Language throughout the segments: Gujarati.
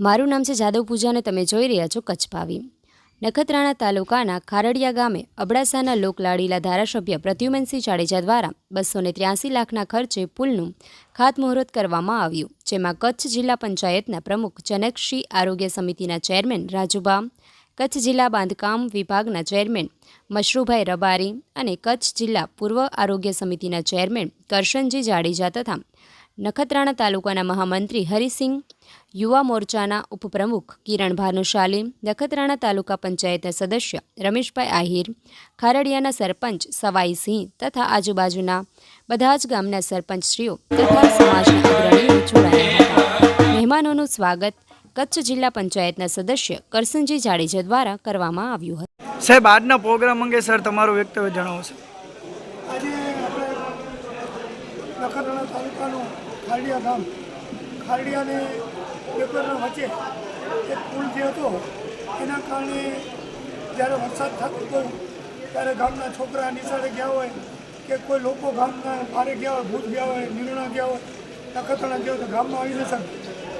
મારું નામ છે જાદવ પૂજા અને તમે જોઈ રહ્યા છો કચ્છ ભાવી. નખત્રાણા તાલુકાના ખારડિયા ગામે અબડાસાના લોકલાડીલા ધારાસભ્ય પ્રદ્યુમનસિંહ જાડેજા દ્વારા બસો ને ત્ર્યાસી લાખના ખર્ચે પુલનું ખાતમુહૂર્ત કરવામાં આવ્યું, જેમાં કચ્છ જિલ્લા પંચાયતના પ્રમુખ જનકશ્રી આરોગ્ય સમિતિના ચેરમેન રાજુબા, કચ્છ જિલ્લા બાંધકામ વિભાગના ચેરમેન મશરૂભાઈ રબારી અને કચ્છ જિલ્લા પૂર્વ આરોગ્ય સમિતિના ચેરમેન કરશનજી જાડેજા તથા નખત્રાણા તાલુકાના મહામંત્રી હરિસિંહ યુવા મોરચાના ઉપપ્રમુખ કિરણ ભાનુશાલી નખત્રાણા તાલુકા પંચાયતના સદસ્ય રમેશભાઈ આહિર ખારડિયાના સરપંચ સવાઈસિંહ તથા આજુબાજુના બધા જ ગામના સરપંચશ્રીઓ તથા સમાજના અગ્રણીઓ જોડાયા હતા. મહેમાનોનું સ્વાગત કચ્છ જિલ્લા પંચાયતના સદસ્ય કરસનજી જાડેજા દ્વારા કરવામાં આવ્યું હતું. સાહેબ આજના પ્રોગ્રામ અંગે સર તમારું વ્યક્તવ્ય જણાવો સર. આજે આપણે નખત્રાણા તાલુકાનું ખારડિયા ગામ ખારડિયા અને પેપરના વચ્ચે એક પુલ જે હતો, એના કારણે જ્યારે વરસાદ થતો હતો, ત્યારે ગામના છોકરા નિશાળે ગયા હોય કે કોઈ લોકો ગામના બહારે ગયા હોય ભૂત ગયા હોય, નિર્ણા ગયા હોય, નખત્રાણા ગયા હોય તો ગામમાં આવી ન શકે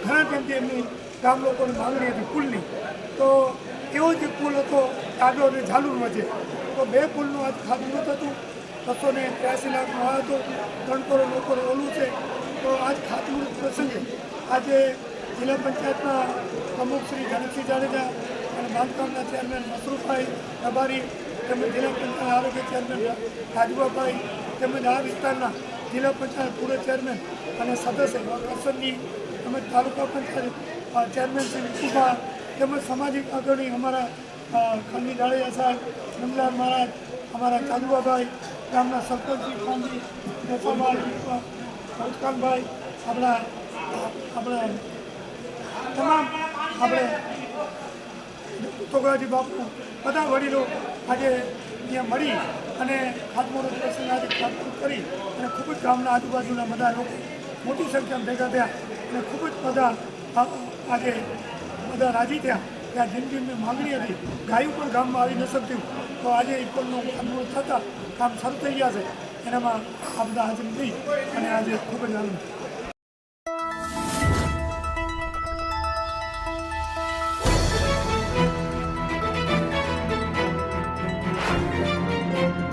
ઘણા ટાઈમથી એમની ગામ લોકોની માંગણી હતી પુલની. તો એવો જ પુલ હતો ટાડો અને ઝાલુર વચ્ચે. તો બે પુલનું આજ ખાતમુહૂર્ત હતું. બસો ને ત્ર્યાસી લાખનો આ હતો ત્રણ કરોડ લોકોનું ઓલું છે. તો આજ ખાતમુહૂર્ત પ્રસંગે આજે જિલ્લા પંચાયતના પ્રમુખ શ્રી ગણેશજી જાડેજા અને બાંધકામના ચેરમેન મસરૂફભાઈ રબારી તેમજ જિલ્લા પંચાયત આરોગ્ય ચેરમેન રાજુભાભાઈ તેમજ આ વિસ્તારના જિલ્લા પંચાયત પૂર્વ ચેરમેન અને સદસ્ય કરસનજી તેમજ તાલુકા પંચાયત ચેરમેન શ્રી વિપુભા તેમજ સામાજિક અગ્રણી અમારા ખંડી જાડેજા સાહેબ રમલાલ મહારાજ, અમારા ચાંદુભાઈ ગામના સરપંચ, ખાનજી દેસાભાઈ ભૂતકાલભાઈ આપણા આપણા તમામ આપણે તોગરાજી બાપુ, બધા વડીલો આજે અહીંયા મળી અને ખાતમુહૂર્ત પ્રસંગ આજે ખાતમુહૂર્ત કરી અને ખૂબ જ ગામના આજુબાજુના બધા લોકો મોટી સંખ્યામાં ભેગા થયા અને ખૂબ જ બધા આજે બધા રાજી થયા. કે આ જિંદગીની માગણી હતી. ગાયું પણ ગામમાં આવી ન શકતી. તો આજે ઇક્વલનું અનુભવ થતાં કામ શરૂ થઈ ગયા છે. એનામાં આ બધા હાજરી થઈ અને આજે ખૂબ જ આનંદ.